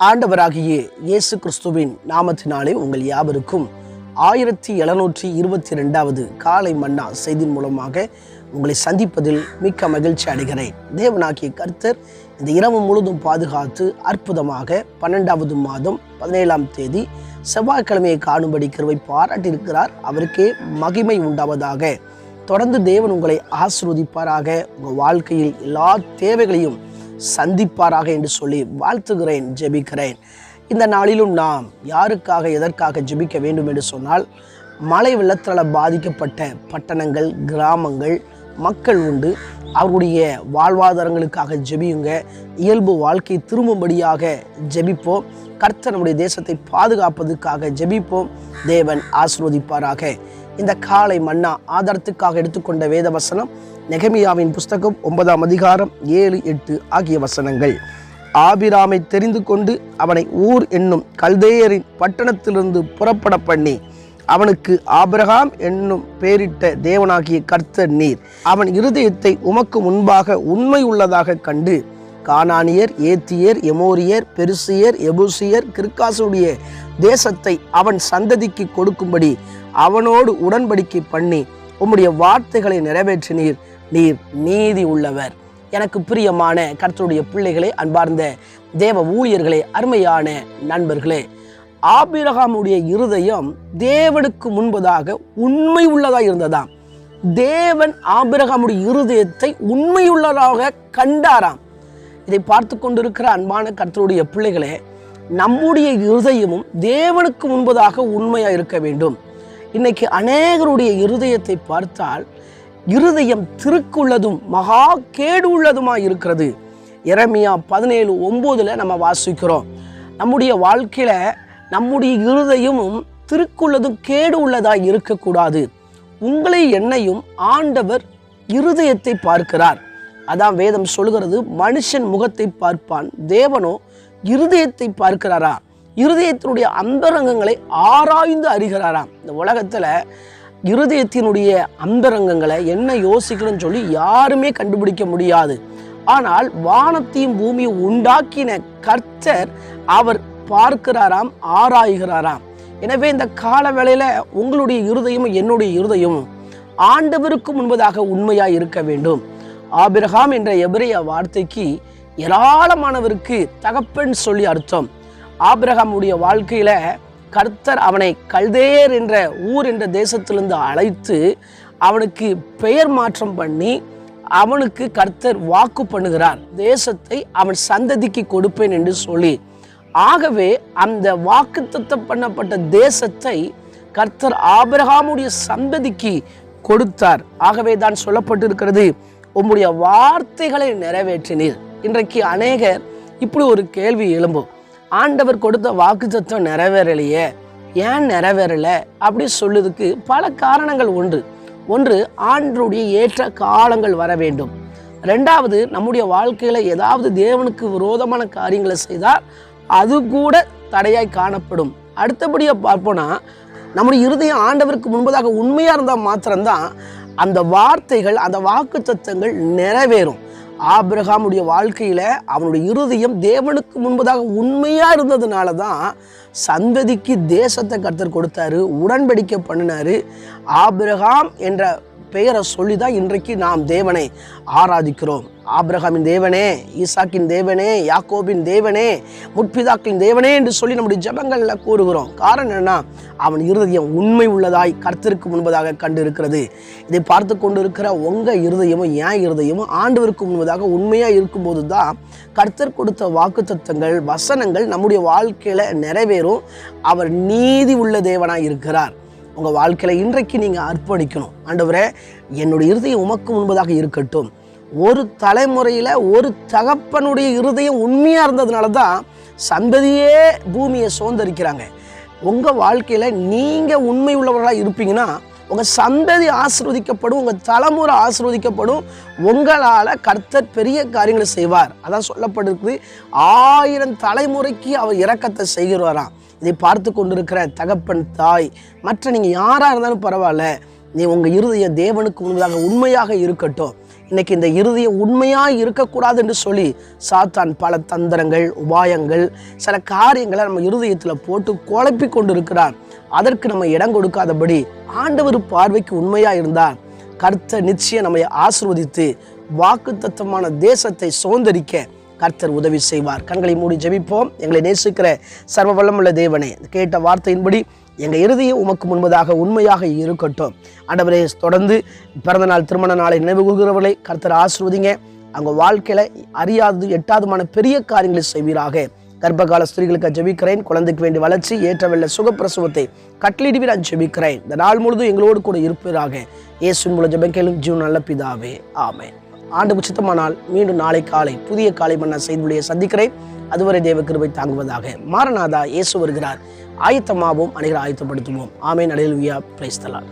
ஆண்டவராகிய இயேசு கிறிஸ்துவின் நாமத்தினாலே உங்கள் யாவருக்கும் ஆயிரத்தி எழுநூற்றி இருபத்தி ரெண்டாவது காலை மன்னா செய்தியின் மூலமாக உங்களை சந்திப்பதில் மிக்க மகிழ்ச்சி அடைகிறேன். தேவனாகிய கர்த்தர் இந்த இரவு முழுதும் பாதுகாத்து அற்புதமாக பன்னெண்டாவது மாதம் பதினேழாம் தேதி செவ்வாய்க்கிழமையை காணும்படி கிருவை பாராட்டியிருக்கிறார். அவருக்கே மகிமை உண்டாவதாக. தொடர்ந்து தேவன் உங்களை ஆசிர்வதிப்பாராக. உங்கள் வாழ்க்கையில் எல்லா தேவைகளையும் சந்திப்பாராக என்று சொல்லி வாழ்த்துகிறேன் ஜெபிக்கிறேன். இந்த நாளிலும் நாம் யாருக்காக எதற்காக ஜெபிக்க வேண்டும் என்று சொன்னால் மழை வெள்ளத்தால் பாதிக்கப்பட்ட பட்டணங்கள் கிராமங்கள் மக்கள் உண்டு. அவருடைய வாழ்வாதாரங்களுக்காக ஜெபியுங்க. இயல்பு வாழ்க்கை திரும்பும்படியாக ஜெபிப்போம். கர்த்தர் நம்முடைய தேசத்தை பாதுகாப்பதற்காக ஜெபிப்போம். தேவன் ஆசிர்வதிப்பாராக. இந்த காலை மன்னா ஆதாரத்துக்காக எடுத்துக்கொண்ட வேத வசனம் நெகமியாவின் புஸ்தகம் ஒன்பதாம் அதிகாரம் ஏழு எட்டு ஆகிய வசனங்கள். ஆபிராமை தெரிந்து கொண்டு அவனை ஊர் என்னும் கல்தேயரின் பட்டணத்திலிருந்து புறப்பட பண்ணி அவனுக்கு ஆபிரகாம் என்னும் பெயரிட்ட தேவனாகிய கர்த்தர் நீர். அவன் இருதயத்தை உமக்கு முன்பாக உண்மை உள்ளதாக கண்டு கானானியர் ஏத்தியர் எமோரியர் பெருசியர் எபூசியர் கிர்காசுடைய தேசத்தை அவன் சந்ததிக்கு கொடுக்கும்படி அவனோடு உடன்படிக்கை பண்ணி உம்முடைய வார்த்தைகளை நிறைவேற்றினீர் நீர். நீதி உள்ளவர். எனக்கு பிரியமான கர்த்தருடைய பிள்ளைகளே அன்பார்ந்த தேவ ஊழியர்களே அருமையான நண்பர்களே ஆபிரகாமுடைய இருதயம் தேவனுக்கு முன்பதாக உண்மை உள்ளதாக இருந்ததாம். தேவன் ஆபிரகாமுடைய இருதயத்தை உண்மையுள்ளதாக கண்டாராம். இதை பார்த்து கொண்டிருக்கிற அன்பான கர்த்தருடைய பிள்ளைகளே நம்முடைய இருதயமும் தேவனுக்கு முன்பதாக உண்மையாக இருக்க வேண்டும். இன்னைக்கு அநேகருடைய இருதயத்தை பார்த்தால் இருதயம் திருக்குள்ளதும் மகா கேடு உள்ளதுமா இருக்கிறது. எரமியா பதினேழு ஒம்போதுல நம்ம வாசிக்கிறோம். நம்முடைய வாழ்க்கையில நம்முடைய இருதயமும் திருக்குள்ளதும் கேடு உள்ளதா இருக்கக்கூடாது. உங்களை என்னையும் ஆண்டவர் இருதயத்தை பார்க்கிறார். அதான் வேதம் சொல்கிறது மனுஷன் முகத்தை பார்ப்பான் தேவனோ இருதயத்தை பார்க்கிறாரா? இருதயத்தினுடைய அந்தரங்கங்களை ஆராய்ந்து அறிகிறாராம். இந்த உலகத்தில் இருதயத்தினுடைய அந்தரங்கங்களை என்ன யோசிக்கணும்னு சொல்லி யாருமே கண்டுபிடிக்க முடியாது. ஆனால் வானத்தையும் பூமியை உண்டாக்கின கர்த்தர் அவர் பார்க்கிறாராம் ஆராய்கிறாராம். எனவே இந்த கால வேளையில் உங்களுடைய இருதயமும் என்னுடைய இருதயமும் ஆண்டவருக்கு முன்பதாக உண்மையாக இருக்க வேண்டும். ஆபிரகாம் என்ற எபிரேய வார்த்தைக்கு ஏராளமானவருக்கு தகப்பன் சொல்லி அர்த்தம். ஆபிரகாமுடைய வாழ்க்கையில் கர்த்தர் அவனை கல்தேயர் என்ற ஊர் என்ற தேசத்திலிருந்து அழைத்து அவனுக்கு பெயர் மாற்றம் பண்ணி அவனுக்கு கர்த்தர் வாக்கு பண்ணுகிறார். தேசத்தை அவன் சந்ததிக்கு கொடுப்பேன் என்று சொல்லி. ஆகவே அந்த வாக்கு பண்ணப்பட்ட தேசத்தை கர்த்தர் ஆபிரகாமுடைய சந்ததிக்கு கொடுத்தார். ஆகவே தான் சொல்லப்பட்டிருக்கிறது உம்முடைய வார்த்தைகளை நிறைவேற்றினீர். இன்றைக்கு அநேகர் இப்படி ஒரு கேள்வி எழும்பும். ஆண்டவர் கொடுத்த வாக்குத்தத்தம் நிறைவேறலையே. ஏன் நிறைவேறலை? அப்படி சொல்லுதுக்கு பல காரணங்கள் ஒன்று ஒன்று ஆண்டருடைய ஏற்ற காலங்கள் வர வேண்டும். ரெண்டாவது நம்முடைய வாழ்க்கையில் ஏதாவது தேவனுக்கு விரோதமான காரியங்களை செய்தால் அது கூட தடையாய் காணப்படும். அடுத்தபடியாக பார்ப்போம்னா நம்முடைய இருதயம் ஆண்டவருக்கு முன்பதாக உண்மையாக இருந்தால் மாத்திரம்தான் அந்த வார்த்தைகள் அந்த வாக்கு தத்துவங்கள் நிறைவேறும். ஆபிரகாமுடைய வாழ்க்கையில் அவனுடைய இருதயம் தேவனுக்கு முன்பதாக உண்மையாக இருந்ததுனால தான் சந்ததிக்கு தேசத்தை கர்த்தர் கொடுத்தாரு உடன்படிக்கை பண்ணினாரு. ஆபிரகாம் என்ற பெயரை சொல்லி தான் இன்றைக்கு நாம் தேவனை ஆராதிக்கிறோம். ஆப்ரஹாமின் தேவனே ஈசாக்கின் தேவனே யாக்கோபின் தேவனே முற்பிதாக்களின் தேவனே என்று சொல்லி நம்முடைய ஜபங்களில் கூறுகிறோம். காரணம் என்ன அவன் இருதயம் உண்மை உள்ளதாய் கர்த்தருக்கு முன்பதாக கண்டு இருக்கிறது இதை பார்த்து கொண்டு இருக்கிற உங்கள் இருதயமும் ஏன் இருதயமும் ஆண்டவருக்கு முன்பதாக உண்மையாக இருக்கும்போது தான் கர்த்தர் கொடுத்த வாக்குத்தத்தங்கள் வசனங்கள் நம்முடைய வாழ்க்கையில் நிறைவேறும். அவர் நீதி உள்ள தேவனாய் இருக்கிறார். உங்கள் வாழ்க்கையில் இன்றைக்கு நீங்கள் அர்ப்பணிக்கணும். ஆண்டவரே என்னுடைய இருதயம் உமக்கு முன்பதாக இருக்கட்டும். ஒரு தலைமுறையில் ஒரு தகப்பனுடைய இருதயம் உண்மையாக இருந்ததுனால தான் சந்ததியே பூமியை சோர்ந்தரிக்கிறாங்க உங்கள் வாழ்க்கையில் நீங்கள் உண்மை உள்ளவர்களாக இருப்பீங்கன்னா உங்கள் சந்ததி ஆசிர்வதிக்கப்படும் உங்கள் தலைமுறை ஆசிர்வதிக்கப்படும் உங்களால் கர்த்தர் பெரிய காரியங்களை செய்வார். அதான் சொல்லப்பட்டிருக்குது. ஆயிரம் தலைமுறைக்கு அவர் இறக்கத்தை செய்கிறாராம். இதை பார்த்து கொண்டிருக்கிற தகப்பன் தாய் மற்ற நீங்கள் யாராக இருந்தாலும் பரவாயில்ல. நீ உங்கள் இருதய தேவனுக்கு முன்பதாக உண்மையாக இருக்கட்டும். இன்னைக்கு இந்த இருதயம் உண்மையாக இருக்கக்கூடாது என்று சொல்லி சாத்தான் பல தந்திரங்கள் உபாயங்கள் சில காரியங்களை நம்ம இருதயத்தில் போட்டு குழப்பி கொண்டு இருக்கிறார் அதற்கு நம்ம இடம் கொடுக்காதபடி ஆண்டவர் பார்வைக்கு உண்மையாக இருந்தால் கர்த்த நிச்சயம் நம்மை ஆசிர்வதித்து வாக்குத்தத்தமான தேசத்தை சுதந்திரிக்க கர்த்தர் உதவி செய்வார். கண்களை மூடி ஜெபிப்போம். எங்களை நேசிக்கிற சர்வ வல்லமுள்ள தேவனே கேட்ட வார்த்தையின்படி எங்கள் இறுதியை உமக்கு முன்பதாக உண்மையாக இருக்கட்டும். ஆண்டவரே தொடர்ந்து பிறந்தநாள் திருமண நாளை நினைவு கூறுகிறவர்களை கர்த்தர் ஆசிர்வதிங்க. அவங்க வாழ்க்கையில் அறியாது எட்டாதுமான பெரிய காரியங்களை செய்வீராக. கர்ப்பகால ஸ்திரீகளுக்கு ஜெபிக்கிறேன். குழந்தைக்கு வேண்டிய வளர்ச்சி ஏற்றவெல்ல சுகப்பிரசவத்தை கட்டளிடுவி நான் ஜெபிக்கிறேன். இந்த நாள் முழுதும் எங்களோடு கூட இருப்பதாக இயேசுவின் மூலம் ஜெபக்கேளும் ஜீவன் நல்ல பிதாவே. ஆமேன். ஆண்டு சித்தமானால் மீண்டும் நாளை காலை புதிய காலை மன்னா செய்தியை சந்திக்கிறேன். அதுவரை தேவ கிருபை தாங்குவதாக மாரநாதா இயேசு வருகிறார். ஆயத்தமாவோம் அனைவரை ஆயத்தப்படுத்துவோம். ஆமேன். அடையல்வியா பிரைஸ்தலான்